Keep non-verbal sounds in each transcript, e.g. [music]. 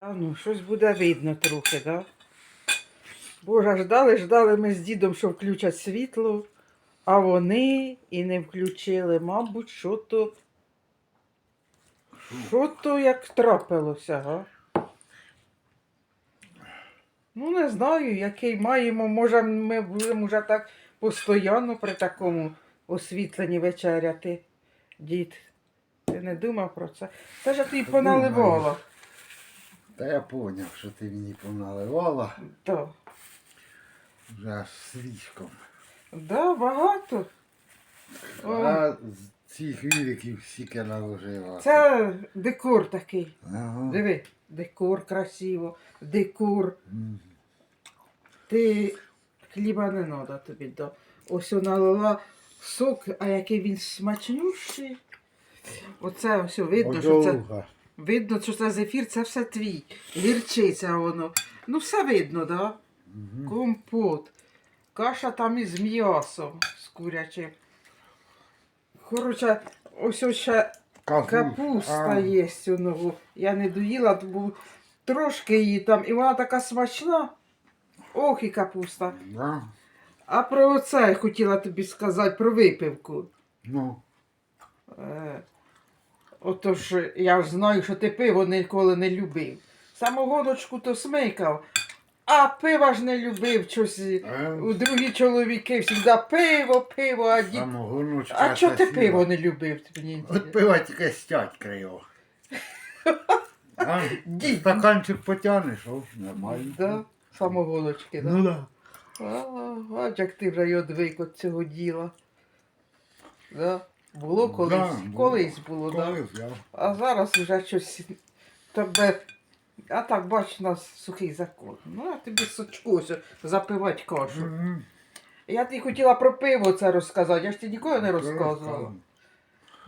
А ну, щось буде видно трохи, да? Боже, ждали, ждали ми з дідом, що включать світло, а вони і не включили. Мабуть, що то. Що то як трапилося, га? Ну, не знаю, який маємо. Може, ми будемо вже так постійно при такому освітленні вечеряти. Дід, ти не думав про це? Це ж тобі поналивала. Та я поняв, що ти мені поналивала Так. вже аж слишком. Да, багато. А з цих віликів стільки наложила. Це декор такий. Ага. Диви, декор красиво, декор. М. Ти хліба не треба тобі. Да. Ось вона налила сок, а який він смачнющий. Оце ось видно, що це, Одолуга. Видно, що це зефір, це все твій. Гірчиця воно. Ну, все видно, так? Да? Мгм. Компот. Каша там із м'ясом, з курячим. Коротше, ось ось ще Капуста. капуста А, є у нову. Я не доїла, був трошки її там, і вона така смачна. Ох, і капуста. Да? А про оце я хотіла тобі сказати, про випивку. Ну, Е, Отож, я ж знаю, що ти пиво ніколи не любив. Самогоночку то смикав, а пива ж не любив щось. У другі чоловіки завжди пиво, пиво, а дід. самогоночка. А чого ти красива. пиво не любив? Мені От пива тільки стять криво. [laughs] А, Дід. стаканчик потягнеш, о, нормально. Да? Самогоночки, да? Ну да. А, бач, як ти вже й одвик від цього діла. Да? Було колись, Да, колись було, да? Колись, я. А зараз вже щось тебе. А так, бач, у нас сухий закон. Ну, я тобі сочку запивати кашу. Мгм. Я тобі хотіла про пиво це розказати, я ж ти ніколи не розказувала.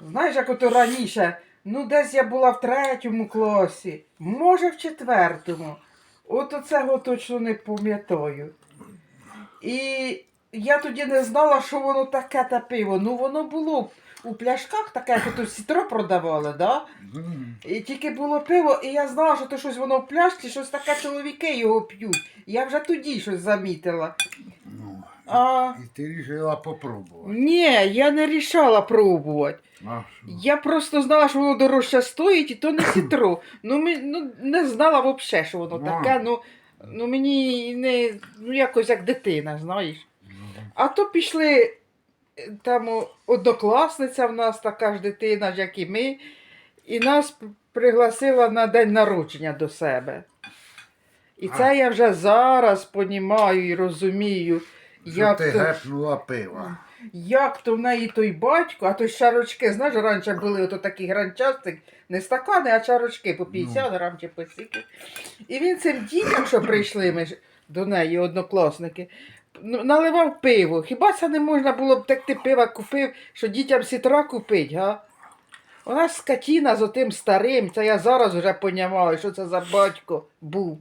Знаєш, як ото раніше, ну десь я була в третьому класі, може в четвертому. От оцього точно не пам'ятаю. І я тоді не знала, що воно таке те пиво. Ну воно було у пляшках таке, як ото сітро продавали, да? І тільки було пиво, і я знала, що то щось воно в пляшці, щось таке чоловіки його п'ють. Я вже тоді щось замітила. Ну, А І ти вирішила попробувати. ні, я не рішала пробувати. А? Я просто знала, що воно дорожче стоїть, і то не [clears throat] сітро. Ну, ми, ну не знала взагалі, що воно Ну. таке. Ну, ну мені не, ну якось як дитина, знаєш. Ну, А то пішли там однокласниця в нас така ж дитина, як і ми, і нас пригласила на день народження до себе. І це А. я вже зараз понімаю і розумію, Що як ти то, гепнула пива. як то в неї той батько, а то чарочки, знаєш, раніше були ото такі гранчастик, не стакани, а чарочки по 50 грам чи по стільки. І він цим дітям, що прийшли ми ж до неї, однокласники, ну, наливав пиво. Хіба це не можна було б так ти пива купив, що дітям сітра купить, га? У нас скотіна з отим старим, це я зараз вже понімаю, що це за батько був.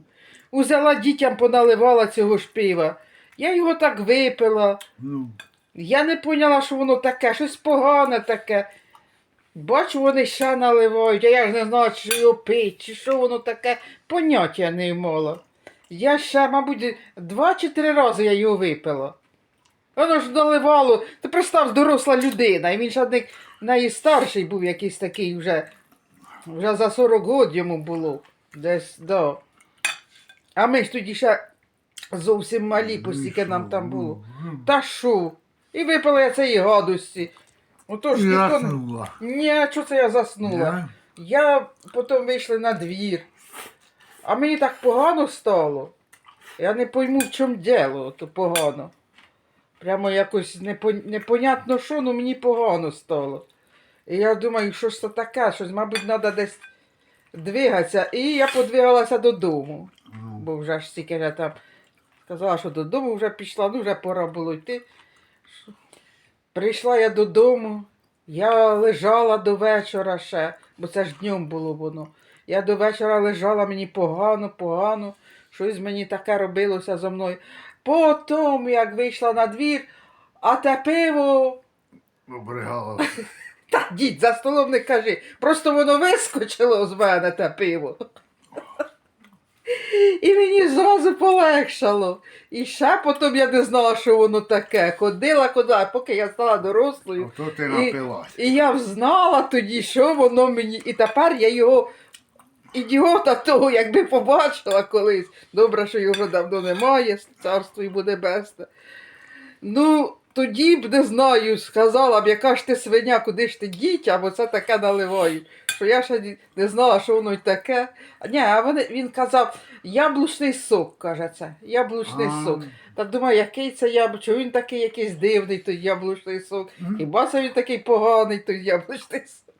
Узяла дітям, поналивала цього ж пива. Я його так випила. Ну, Я не поняла, що воно таке, щось погане таке. Бачу, вони ще наливають, а я ж не знала, чи його пить, чи що воно таке, поняття не мала. Я ще, мабуть, два чи три рази я його випила. Воно ж наливало, ти представ, доросла людина, і він ще не, найстарший був якийсь такий вже, вже за 40 років йому було. Десь, да. А ми ж тоді ще зовсім малі, постільки нам там було. Ну, Та що? І випила я цієї гадості. Отож, ніхто... Ні, що це я заснула? Я потім вийшла на двір. А мені так погано стало. Я не пойму, в чому діло, то погано. Прямо якось непон- непонятно що, ну мені погано стало. І я думаю, що ж це таке, щось, мабуть, треба десь двигатися. І я подвигалася додому. Ну, Бо вже ж стільки я там казала, що додому вже пішла, ну вже пора було йти. Прийшла я додому, я лежала до вечора ще, бо це ж днем було воно. Я до вечора лежала, мені погано, погано, щось мені таке робилося зо мною. Потім, як вийшла на двір, а те пиво. обригала. [laughs] Та дід, за столом не кажи. Просто воно вискочило з мене те пиво. І мені зразу полегшало. І ще потім я не знала, що воно таке. Ходила куди, а поки я стала дорослою. Ти І- напилась. І я знала тоді, що воно мені. І тепер я його ідіота того, якби побачила колись. Добре, що його давно немає, царство і буде бесте. Ну, тоді б не знаю, сказала б, яка ж ти свиня, куди ж ти дітя, бо це таке наливають. Що я ще не знала, що воно й таке. А ні, а вони, він казав, яблучний сок, каже це. Яблучний А. сок. Та думаю, який це яблуч, чого він такий якийсь дивний, той яблучний сок. Хіба це він такий поганий, той яблучний сок.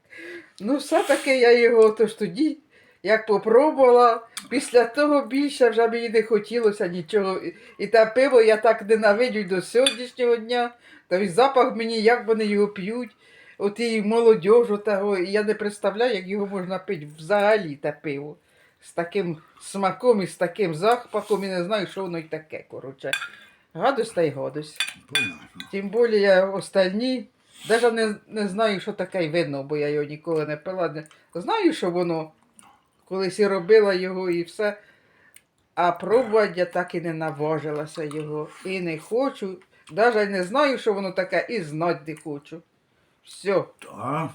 Ну, все-таки я його тож тоді, як попробувала, після того більше вже мені не хотілося нічого. І- те пиво я так ненавидю до сьогоднішнього дня. Та й запах мені, як вони його п'ють. От і молодіжу того, і я не представляю, як його можна пити взагалі те пиво. З таким смаком і з таким запахом, і не знаю, що воно й таке, коротше. Гадость та й гадость. Тим більше я остальні, навіть не, не знаю, що таке й вино, бо я його ніколи не пила. Знаю, що воно колись і робила його і все. А пробувати я так і не наважилася його. І не хочу. Навіть не знаю, що воно таке, і знати не хочу. Все, Так,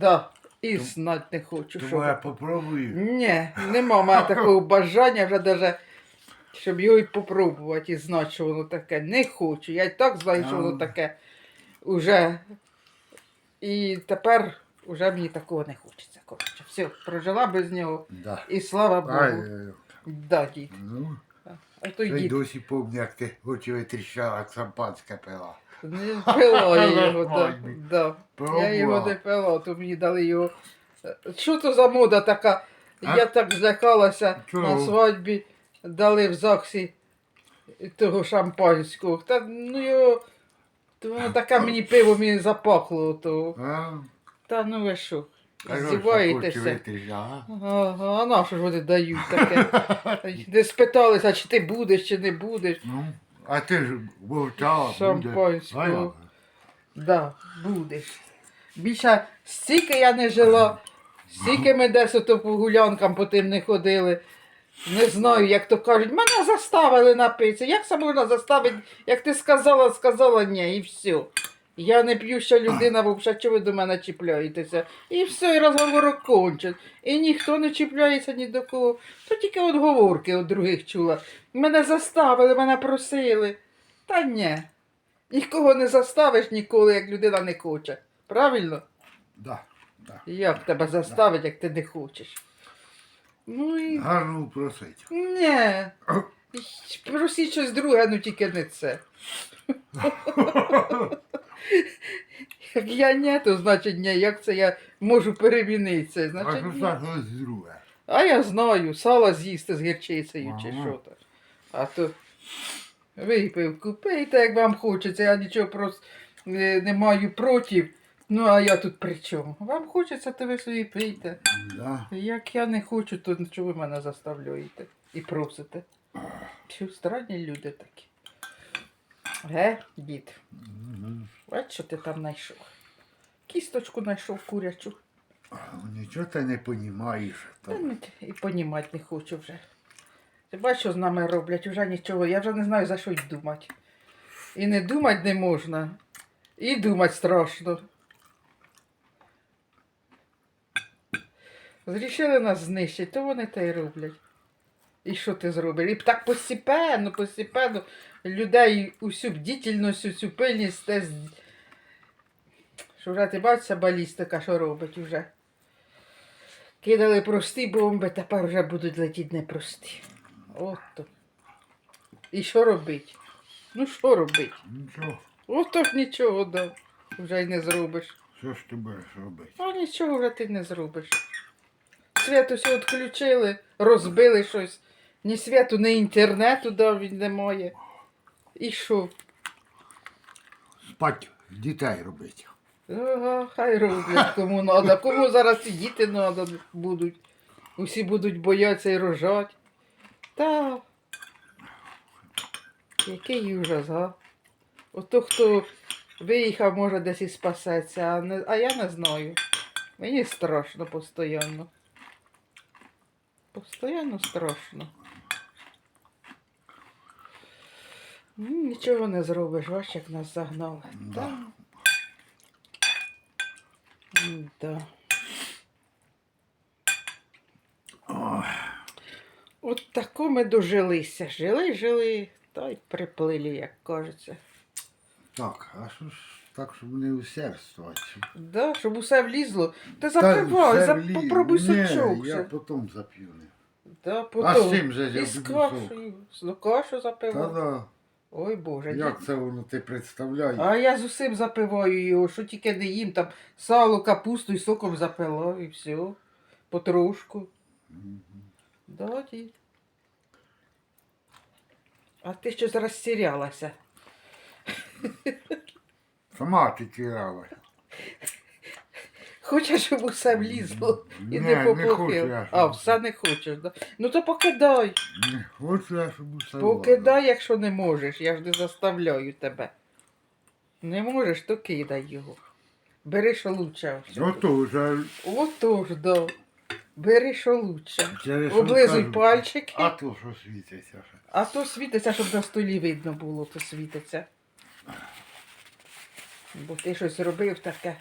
да, і знати не хочу. то Що... я попробую. Ні, нема в мене [laughs] такого бажання вже даже, щоб його і попробувати і знати, що воно таке. Не хочу. Я і так знаю, що воно таке уже. І тепер уже мені такого не хочеться. Коротше, все, прожила без нього. Да. І слава Богу. Ай, ай, Да, дід. ну, А то й дід досі пам'ятаю, як ти очі витріщала, як шампанське пила. не пила я його. Да, да. Я його не пила, то мені дали його. Що то за мода така? А? Я так злякалася Чого? на свадьбі, дали в ЗАГСі того шампанського. Та ну його. То воно таке мені пиво мені запахло. То. А? Та ну ви що? Здіваєтеся? Ага, а на що ж вони дають таке? [laughs] Не спиталися, чи ти будеш, чи не будеш. Ну, а ти ж вовчала, буде. А я? Да, будеш. Більше стільки я не жила, стільки ми десь ото по гулянкам по тим не ходили. Не знаю, як то кажуть, мене заставили напитися. Як це можна заставити, як ти сказала, сказала ні, і все. Я не п'юща людина, взагалі, чого ви до мене чіпляєтеся? І все, і розговор окончен. І ніхто не чіпляється ні до кого. То тільки отговорки від других чула. Мене заставили, мене просили. Та ні. Нікого не заставиш ніколи, як людина не хоче. Правильно? Да, да. Як тебе заставить, як ти не хочеш? Ну і. Гарно просить. Ні. Просіть щось друге, ну тільки не це. [laughs] Як я ні, то значить ні. Як це я можу перемінитися? А Значить, що ні. друге? А я знаю, сало з'їсти з гірчицею чи Ага. що то. А то випив, купийте, як вам хочеться, я нічого просто не, не маю проти. Ну, а я тут при чому? Вам хочеться, то ви собі пийте. Да. Як я не хочу, то чого ви мене заставляєте і просите? Що странні люди такі. Ге, дід, Мгм. бач, що ти там знайшов. Кісточку знайшов курячу. Нічого ти не понімаєш. Та не- і понімати не хочу вже. Ти бачиш, що з нами роблять, вже нічого. Я вже не знаю, за що й думати. І не думати не можна, і думати страшно. Зрішили нас знищити, то вони те й роблять. І що ти зробиш? І так постепенно, постепенно людей усю бдительність, усю пильність те. Що вже ти бачиш, балістика, що робить уже. Кидали прості бомби, тепер вже будуть летіти непрості. От то. І що робить? Ну що робить? Нічого. Ото ж нічого да. Вже й не зробиш. Що ж ти будеш робити? А нічого вже ти не зробиш. Свят усе відключили, розбили щось. Ні святу, ні інтернету дав він немає. І що? Спать дітей робити. Ага, хай роблять [laughs] кому треба. Кому зараз і діти треба будуть. Усі будуть боятися і рожати. Та. Який ужас, га? Ото хто виїхав, може десь і спасеться, а, не, а я не знаю. Мені страшно постійно. Постійно страшно. Нічого не зробиш, бач, як нас загнали. Да. М, Да. От тако ми дожилися. Жили, жили, та й приплили, як кажеться. так, а що ж так, щоб не усердствувати? Да, щоб усе влізло. Ти Та запивай, все за... влі- попробуй сучок. я потім зап'ю. Да, А з чим же я з буду сок? Ну, кашу Та запивай. да. Ой Боже, Як це воно ти представляєш? А я з усім запиваю його, що тільки не їм, там сало, капусту і соком запила, і все. Потрошку. Угу. А ти щось розсірялася. Сама ти тірала. Хочеш, щоб усе влізло і не не хочу я, А, щоб- все не хочеш, да? Ну то покидай. Не Хочу я, щоб усе Покидай, якщо не можеш. Я ж не заставляю тебе. Не можеш, то кидай його. Бери, що лучше. Ну то вже Отож, да. Бери, що лучше. через Облизуй кажу. пальчики. А то що світиться ще. А то світиться, щоб на столі видно було, то світиться. Бо ти щось робив таке.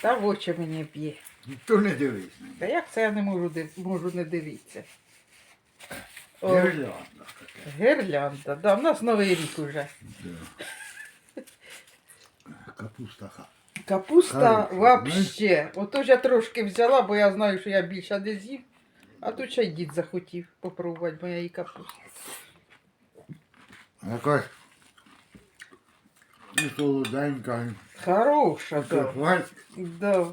Та в очі мені б'є. То не дивись. Та як це я не можу, див- можу не дивитися? О, Гірлянда таке. гірлянда. Да, в нас новий рік уже. Да. Капуста ха. Капуста Хорошо, вообще. Ото ж я трошки взяла, бо я знаю, що я більше не з'їв. А тут ще й дід захотів попробувати моєї капусти. Якась і солоденька, Хороша, і да. да.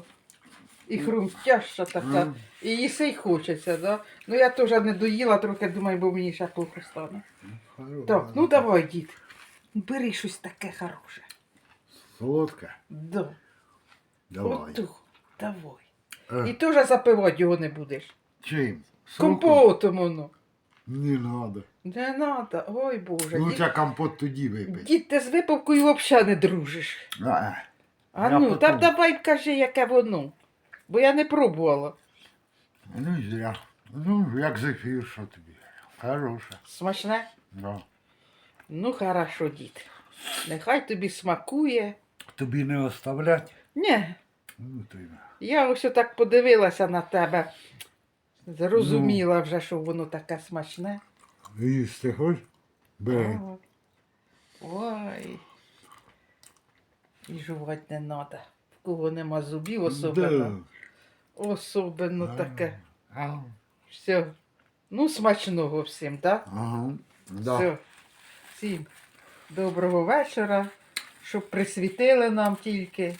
І хрумтяща така. І їси й хочеться, да? Ну я теж не доїла, трохи думаю, бо мені ще плохо стане. Так, ну давай, дід. Бери щось таке хороше. Солодке? Да. Давай. Оту. Давай. Е, І теж запивати його не будеш. Чим? Компотом воно. Не надо. Не треба. Ой Боже. Ну це компот тоді випить. дід, ти з випивкою взагалі не дружиш. А, А Я ну, потім. та давай кажи, яке воно. Бо я не пробувала. ну і зря. Ну, як зефір, що тобі. Хороше. Смачне? Да. Ну, хорошо, дід. Нехай тобі смакує. Тобі не оставлять? Ні, Ну, ти. я ось так подивилася на тебе. Зрозуміла вже, що воно таке смачне. Їсти хоч? Бери. Ой. Ой. І жувати не треба. В кого нема зубів особливо. Особливо таке. А, Все. Ну, смачного всім, так? Ага. Да. Все. Всім доброго вечора. Щоб присвітили нам тільки.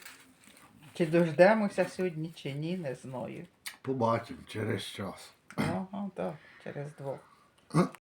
Чи дождемося сьогодні, чи ні, не знаю. Побачимо через час. Ага, так, через двох.